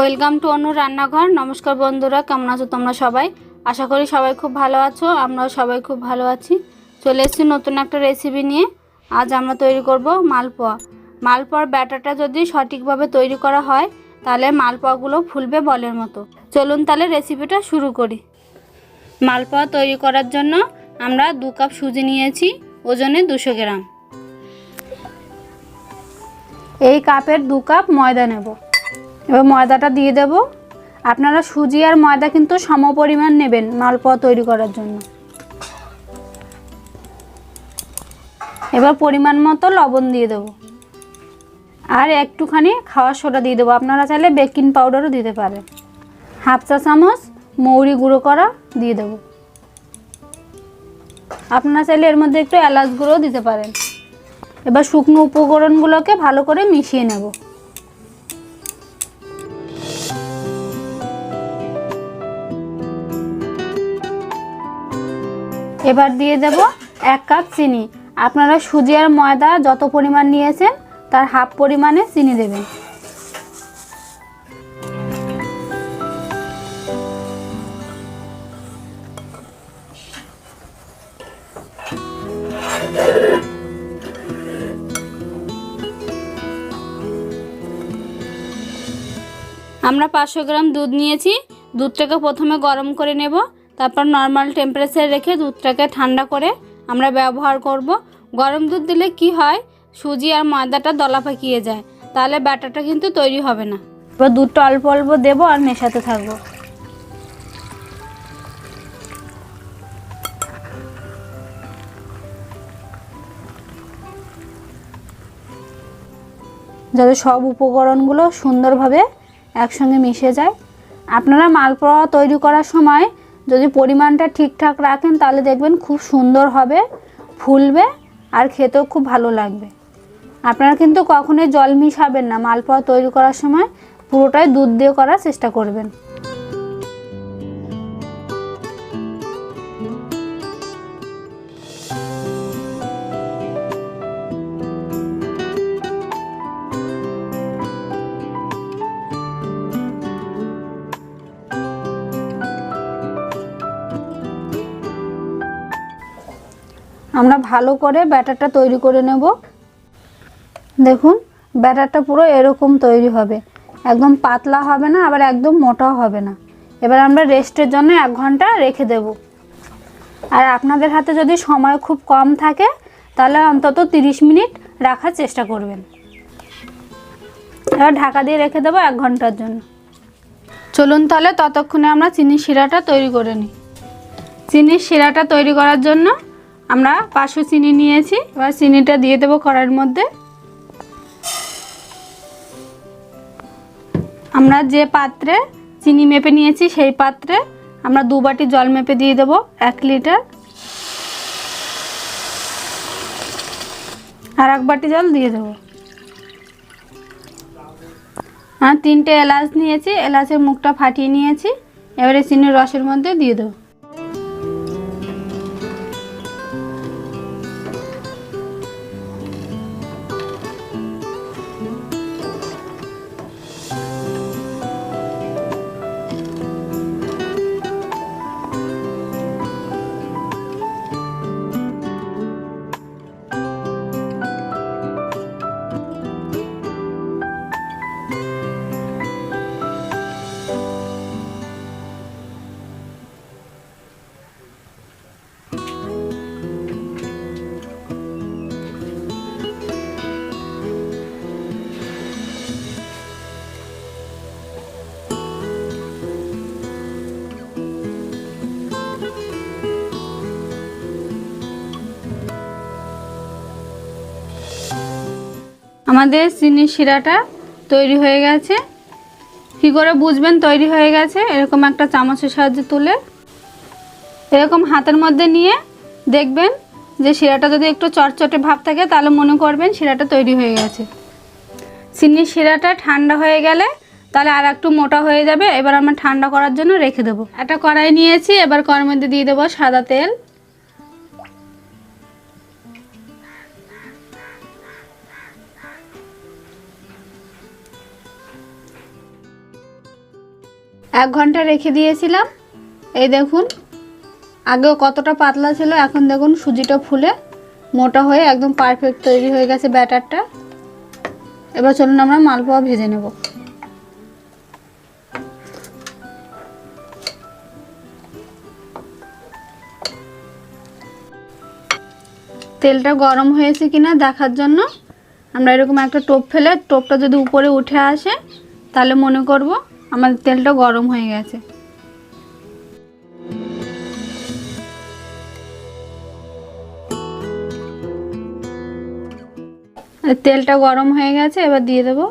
Welcome to অনু রান্নাঘর। নমস্কার বন্ধুরা, কেমন আছো তোমরা সবাই? আশা করি সবাই খুব ভালো আছো, আমরাও সবাই খুব ভালো আছি। চলে এসেছি নতুন একটা রেসিপি নিয়ে। আজ আমরা তৈরি করব মালপোয়া। মালপোয়ার ব্যাটারটা যদি সঠিকভাবে তৈরি করা হয়, তাহলে মালপোয়াগুলো ফুলবে বলের মতো। চলুন তাহলে রেসিপিটা শুরু করি। মালপোয়া তৈরি করার জন্য আমরা দু কাপ সুজি নিয়েছি, ওজনে দুশো গ্রাম। এই কাপের দু কাপ ময়দা নেব। এবার ময়দাটা দিয়ে দেব। আপনারা সুজি আর ময়দা কিন্তু সম পরিমাণ নেবেন মালপোয়া তৈরি করার জন্য। এবার পরিমাণ মতো লবণ দিয়ে দেব। আর একটুখানি খাওয়ার সোডা দিয়ে দেবো। আপনারা চাইলে বেকিং পাউডারও দিতে পারেন। হাফ চা চামচ মৌরি গুঁড়ো করা দিয়ে দেব। আপনারা চাইলে এর মধ্যে একটু এলাচ গুঁড়োও দিতে পারেন। এবার শুকনো উপকরণগুলোকে ভালো করে মিশিয়ে নেব। এবার দিয়ে দেব এক কাপ চিনি। আপনারা সুজি আর ময়দা যত পরিমাণ নিয়েছেন, তার হাফ পরিমাণে চিনি দেবেন। আমরা পাঁচশো গ্রাম দুধ নিয়েছি। দুধটাকে প্রথমে গরম করে নেব। তারপর নর্মাল টেম্পারেচার রেখে দুধটাকে ঠান্ডা করে আমরা ব্যবহার করব। গরম দুধ দিলে কি হয়? সুজি আর ময়দাটা দলা পাকিয়ে যায়। তাহলে ব্যাটারটা কিন্তু তৈরি হবে না। এবার দুধটা অল্প অল্প দেবো আর মেশাতে থাকব। যাতে সব উপকরণগুলো সুন্দরভাবে একসঙ্গে মিশে যায়। আপনারা মালপোয়া তৈরি করার সময় যদি পরিমাণটা ঠিকঠাক রাখেন, তাহলে দেখবেন খুব সুন্দর হবে, ফুলবে আর খেতেও খুব ভালো লাগবে। আপনারা কিন্তু কখনোই জল মিশাবেন না, মালপোয়া তৈরি করার সময় পুরোটাই দুধ দিয়ে করার চেষ্টা করবেন। আমরা ভালো করে ব্যাটারটা তৈরি করে নেব। দেখুন, ব্যাটারটা পুরো এরকম তৈরি হবে। একদম পাতলা হবে না, আবার একদম মোটাও হবে না। এবার আমরা রেস্টের জন্য এক ঘণ্টা রেখে দেব। আর আপনাদের হাতে যদি সময় খুব কম থাকে, তাহলে অন্তত 30 মিনিট রাখার চেষ্টা করবেন। এবার ঢাকা দিয়ে রেখে দেবো এক ঘণ্টার জন্য। চলুন তাহলে ততক্ষণে আমরা চিনির শিরাটা তৈরি করে নিই। চিনির শিরাটা তৈরি করার জন্য আমরা পাঁচশো চিনি নিয়েছি। এবার চিনিটা দিয়ে দেবো কড়াইয়ের মধ্যে। আমরা যে পাত্রে চিনি মেপে নিয়েছি, সেই পাত্রে আমরা দু বাটি জল মেপে দিয়ে দেবো, এক লিটার। আর এক বাটি জল দিয়ে দেবো। আর তিনটে এলাচ নিয়েছি, এলাচের মুখটা ফাটিয়ে নিয়েছি। এবারে চিনির রসের মধ্যে দিয়ে দেবো। আমাদের চিনির শিরাটা তৈরি হয়ে গেছে। কী করে বুঝবেন? তৈরি হয়ে গেছে। এরকম একটা চামচের সাহায্যে তুলে এরকম হাতের মধ্যে নিয়ে দেখবেন যে শিরাটা যদি একটু চটচটে ভাব থাকে, তাহলে মনে করবেন শিরাটা তৈরি হয়ে গেছে। চিনির শিরাটা ঠান্ডা হয়ে গেলে তাহলে আর একটু মোটা হয়ে যাবে। এবার আমরা ঠান্ডা করার জন্য রেখে দেবো। একটা কড়াই নিয়েছি। এবার কড়াইয়ের মধ্যে দিয়ে দেবো সাদা তেল। এক ঘণ্টা রেখে দিয়েছিলাম। এই দেখুন, আগেও কতটা পাতলা ছিল, এখন দেখুন সুজিটা ফুলে মোটা হয়ে একদম পারফেক্ট তৈরি হয়ে গেছে ব্যাটারটা। এবার চলুন আমরা মালপোয়া ভেজে নেব। তেলটা গরম হয়েছে কিনা দেখার জন্য আমরা এরকম একটা টোপ ফেলে, টোপটা যদি উপরে উঠে আসে, তাহলে মনে করব আমাদের তেলটা গরম হয়ে গেছে। তেলটা গরম হয়ে গেছে এবার দিয়ে দেবো।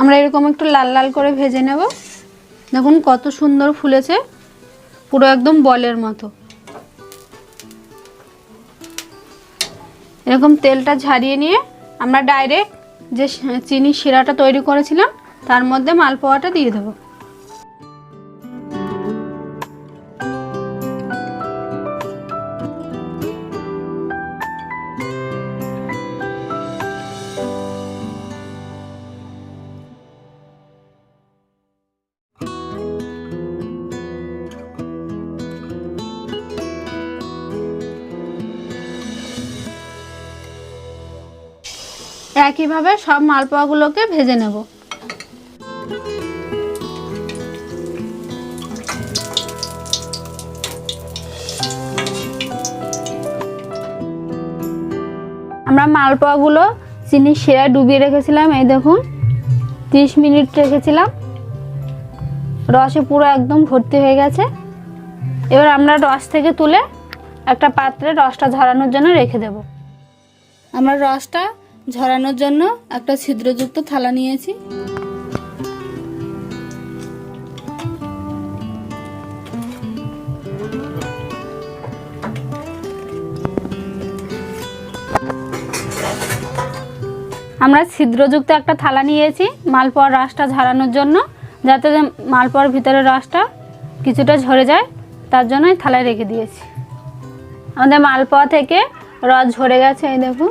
আমরা এরকম একটু লাল লাল করে ভেজে নেব। দেখুন কত সুন্দর ফুলেছে, পুরো একদম বলের মতো। এরকম তেলটা ঝারিয়ে নিয়ে আমরা ডাইরেক্ট যে চিনি শিরাটা তৈরি করেছিলাম, তার মধ্যে মালপোয়াটা দিয়ে দেবো। একইভাবে সব মালপোয়াগুলোকে ভেজে নেব। আমরা মালপোয়াগুলো চিনি শিরায় ডুবিয়ে রেখেছিলাম, এই দেখুন, তিরিশ মিনিট রেখেছিলাম। রসে পুরো একদম ভর্তি হয়ে গেছে। এবার আমরা রস থেকে তুলে একটা পাত্রে রসটা ঝরানোর জন্য রেখে দেব। আমরা রসটা ঝরানোর জন্য একটা ছিদ্রযুক্ত থালা নিয়েছি। আমরা ছিদ্রযুক্ত একটা থালা নিয়েছি, মালপোয়ার রসটা ঝরানোর জন্য, যাতে মালপোয়ার ভিতরে রসটা কিছুটা ঝরে যায়, তার জন্য থালায় রেখে দিয়েছি। আমাদের মালপোয়া থেকে রস ঝরে গেছে, এই দেখুন।